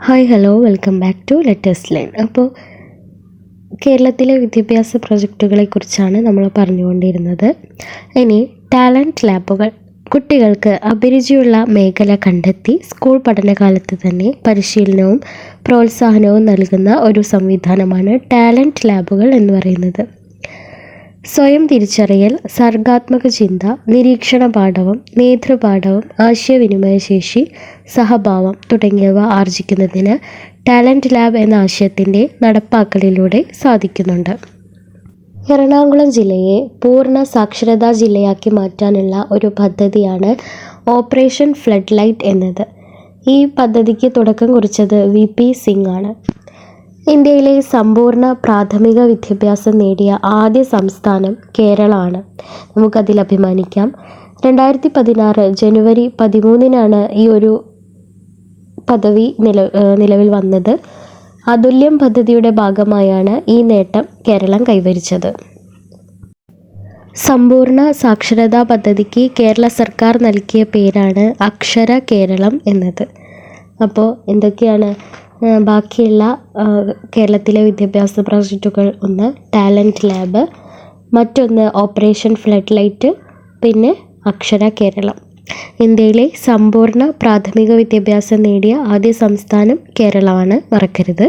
Hi hello welcome back to letters line. അപ്പോൾ കേരളത്തിലെ വിദ്യാഭ്യാസ പ്രൊജക്റ്റുകളെ കുറിച്ചാണ് നമ്മൾ പറഞ്ഞുകൊണ്ടിരുന്നത്. ഇനി ടാലന്റ് ലാബുകൾ. കുട്ടികൾക്ക് അഭിരുചിയുള്ള മേഖല കണ്ടെത്തി സ്കൂൾ പഠനകാലത്ത് തന്നെ പരിശീലനവും പ്രോത്സാഹനവും നൽകുന്ന ഒരു സംവിധാനമാണ് ടാലന്റ് ലാബുകൾ എന്ന് പറയുന്നത്. സ്വയം തിരിച്ചറിയൽ സർഗാത്മക ചിന്ത നിരീക്ഷണ പാഠവും നേതൃപാഠവും ആശയവിനിമയ ശേഷി സഹഭാവം തുടങ്ങിയവ ആർജിക്കുന്നതിന് ടാലന്റ് ലാബ് എന്ന ആശയത്തിന്റെ നടപ്പാക്കലിലൂടെ സാധിക്കുന്നുണ്ട്. എറണാകുളം ജില്ലയെ പൂർണ സാക്ഷരതാ ജില്ലയാക്കി മാറ്റാനുള്ള ഒരു പദ്ധതിയാണ് ഓപ്പറേഷൻ ഫ്ലഡ് ലൈറ്റ് എന്നത്. ഈ പദ്ധതിക്ക് തുടക്കം കുറിച്ചത് വി പി സിംഗ് ആണ്. ഇന്ത്യയിലെ സമ്പൂർണ പ്രാഥമിക വിദ്യാഭ്യാസം നേടിയ ആദ്യ സംസ്ഥാനം കേരളമാണ് നമുക്കതിൽ അഭിമാനിക്കാം. രണ്ടായിരത്തി പതിനാറ് ജനുവരി പതിമൂന്നിനാണ് ഈ ഒരു പദവി നില നിലവിൽ വന്നത്. അതുല്യം പദ്ധതിയുടെ ഭാഗമായാണ് ഈ നേട്ടം കേരളം കൈവരിച്ചത്. സമ്പൂർണ സാക്ഷരതാ പദ്ധതിക്ക് കേരള സർക്കാർ നൽകിയ പേരാണ് അക്ഷര കേരളം എന്നത്. അപ്പോൾ എന്തൊക്കെയാണ് ബാക്കിയുള്ള കേരളത്തിലെ വിദ്യാഭ്യാസ പ്രോജക്റ്റുകൾ ഒന്ന് ടാലന്റ് ലാബ് മറ്റൊന്ന് ഓപ്പറേഷൻ ഫ്ലഡ് ലൈറ്റ് പിന്നെ അക്ഷര കേരളം. ഇന്ത്യയിലെ സമ്പൂർണ പ്രാഥമിക വിദ്യാഭ്യാസം നേടിയ ആദ്യ സംസ്ഥാനം കേരളമാണ്. മറക്കരുത്.